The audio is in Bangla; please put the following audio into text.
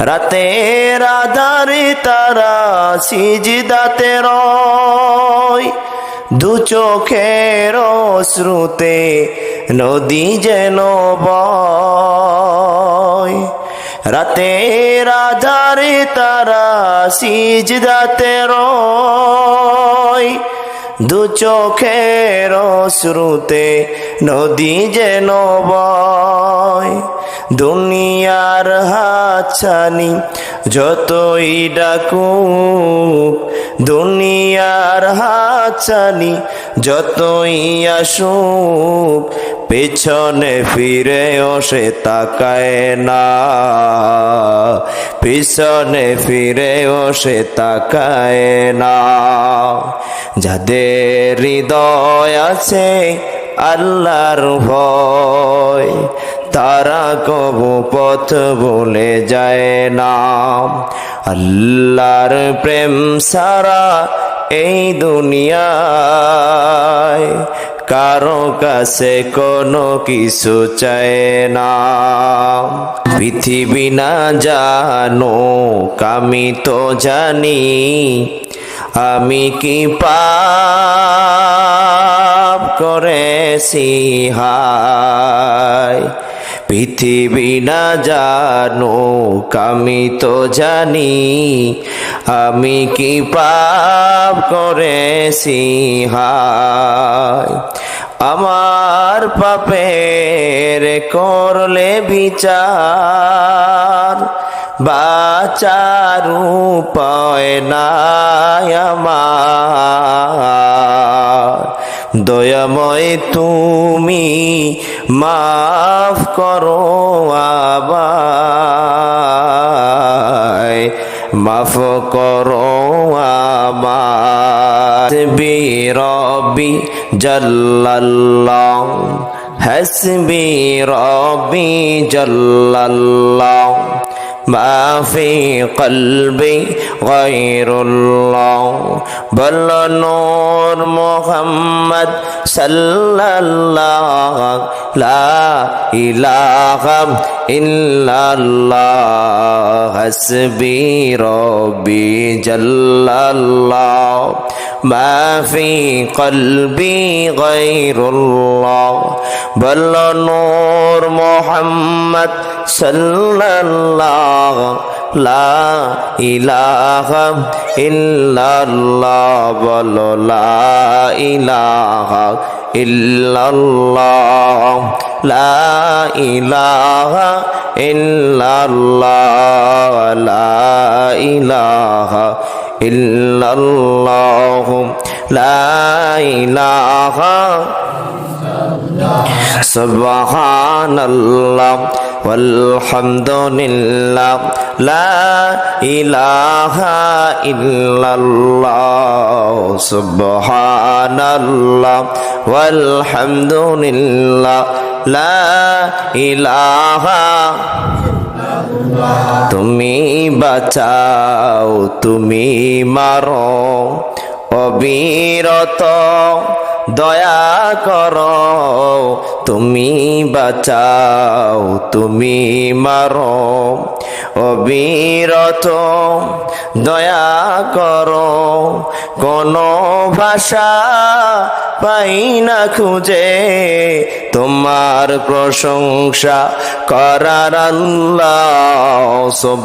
রাতের আধারে তারা সিজদাতে রয়। দু চোখের শ্রুতে নদী যেন বয়। রাতের তারা সিজদাতে রয়। দু চোখের শ্রুতে নদী যেন বয়। দুনিয়ার হাতছানি যতই ডাকুক, দুনিয়ার হাতছানি যতই আসুক, পেছনে ফিরেও সে তাকায় না। পিছনে ফিরেও সে তাকায় না। যাদের হৃদয় আছে আল্লাহর ভয় তারা কবু পথ বলে যায় না। আল্লাহর প্রেম সারা এই দুনিয়ায় কারও কাছে কোনো কিছু চায় না। পৃথিবী না জানো আমি তো জানি, আমি কি পাপ করেছি হায় পৃথিবী না জানো আমি তো জানি আমি কি পাপ করেছি, হায়। আমার পাপের করলে বিচার, বাচার উপায় নাই আমার। দয়াময় তুমি মাফ করো আবায় মাফ করো আমার বিরবি জল্লাল্লাহ। হসবি রবি জল্লাল্লাহ। ما في قلبي غير الله. بل نور محمد صلى الله لا إله إلا الله. حسبي ربي جل الله. ما في قلبي غير الله. بل نور محمد صلى الله لا إله إلا الله. بل لا إله إلا الله. لا إله إلا الله. لا إله إلا الله. لا إله سبحان الله والحمد لله لا إله إلا الله سبحان الله والحمد لله لا إله তুমি বাঁচাও তুমি মারো অবিরত দয়া কর, তুমি বাঁচাও, তুমি মারো। অবিরত দয়া করো, কোন ভাষা পাই না খুঁজে। তোমার প্রশংসা করার আল্লাহ সব